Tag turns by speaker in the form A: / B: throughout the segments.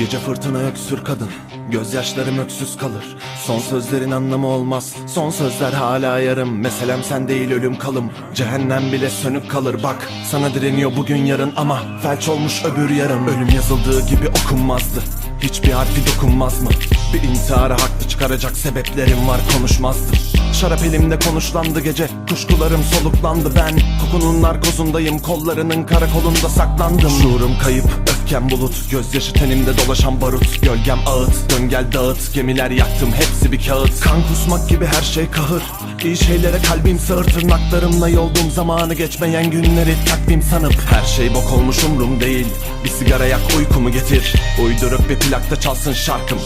A: Gece fırtına öksür kadın Gözyaşlarım öksüz kalır. Son sözlerin anlamı olmaz Son sözler hala yarım. Meselem sen değil ölüm kalım. Cehennem bile sönük kalır. Bak sana direniyor bugün yarın ama Felç olmuş öbür yarım. Ölüm yazıldığı gibi okunmazdı. Hiçbir harfi dokunmaz mı? Bir intihara haklı çıkaracak sebeplerim var konuşmazdım Şarap elimde konuşlandı gece Kuşkularım soluklandı. Ben Kokunun narkozundayım Kollarının karakolunda saklandım. Şuurum kayıp öfkem bulut Gözyaşı tenimde dolaşan barut. Gölgem ağıt Dön gel dağıt. Gemiler yaktım hepsi bir kağıt. Kan kusmak gibi her şey kahır. İyi şeylere kalbim sığır. Tırnaklarımla yolduğum zamanı geçmeyen günleri takvim sanıp. Her şey bok olmuş umrum değil. Bir sigara yak uykumu getir. Uydurup bir plakta çalsın şarkım.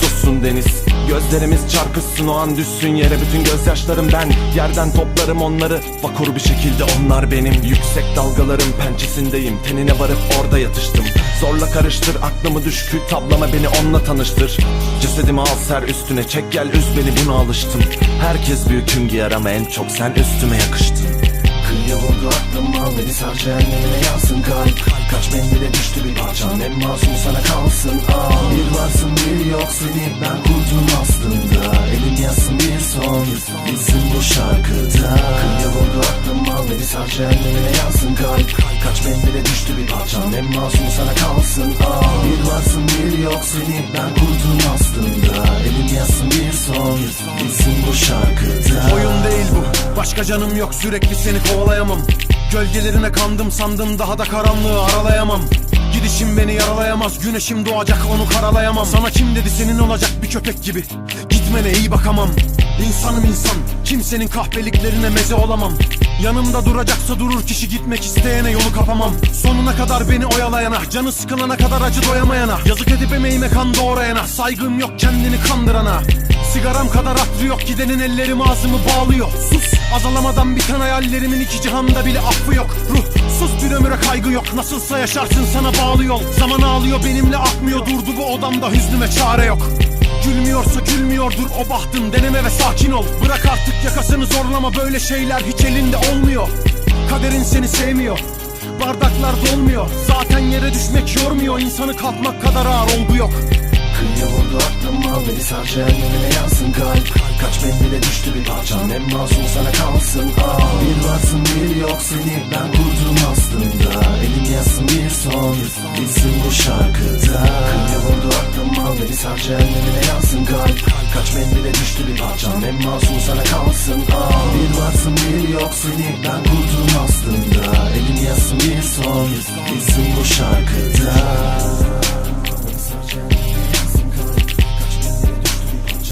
A: Sussun deniz. Gözlerimiz çarpışsın o an düşsün yere. Bütün gözyaşlarım ben. Yerden toplarım onları. Vakur bir şekilde onlar benim. Yüksek dalgaların pençesindeyim. Tenine varıp orada yatıştım Zorla karıştır aklımı düş kül tablama beni onunla tanıştır. Cesedimi al ser üstüne çek gel üz beni buna alıştım. Herkes büyüküm giyer ama en çok sen üstüme yakıştın.
B: Kıyıya vurdu aklım al beni sar cehennemine yansın. Kalp Kaç mendile düştü bir parçam. En masum sana kalsın. Al Bir varsın bir yok seni ben kurdum son bilsin bu şarkıda Kıyıya vurdu aklım al beni sar cehennemine yansın. Kalp Kaç mendile düştü bir parçam. En masum sana kalsın. Al Bir varsın bir yok seni ben kurdum aslında. Elim yazsın bir son. Bilsin bu şarkıda
C: Oyun değil bu Başka canım yok sürekli seni kovalayamam. Gölgelerine kandım sandım daha da karanlığı aralayamam. Gidişim beni yaralayamaz Güneşim doğacak onu karalayamam. Sana kim dedi senin olacak bir köpek gibi. Gitmene iyi bakamam İnsanım insan Kimsenin kahpeliklerine meze olamam. Yanımda duracaksa durur kişi gitmek isteyene yolu kapamam. Sonuna kadar beni oyalayana Canı sıkılana kadar acı doyamayana. Yazık edip emeğime kan doğrayana Saygım yok kendini kandırana. Sigaram kadar hatrı yok gidenin ellerim ağzımı bağlıyor. Sus azalamadan biten hayallerimin iki cihanda bile affı yok. Ruh sus bir ömüre kaygı yok. Nasılsa yaşarsın sana bağlı yol. Zaman ağlıyor benimle akmıyor. Durdu bu odamda hüznüme çare yok Gülmüyorsa gülmüyordur o bahtın. Deneme ve sakin ol. Bırak artık yakasını zorlama. Böyle şeyler hiç elinde olmuyor. Kaderin seni sevmiyor. Bardaklar dolmuyor. Zaten yere düşmek yormuyor. İnsanı kalkmak kadar ağır olgu yok.
B: Kıyıya vurdu aklım al beni sar cehennemine yansın kalp. Kaç mendile düştü bir parçam. En masum sana kalsın. Al Bir varsın bir yok seni. Ben kurdum aslında. Elim yazsın bir son. Bilsin bu şarkıda. Kıyıya sar cehennemine yansın kalp. Kaç mendile düştü bir parçam en masum sana kalsın. Al Bir varsın bir yok seni. Ben kurdum aslında Elim yazsın bir son. Bilsin bu şarkıda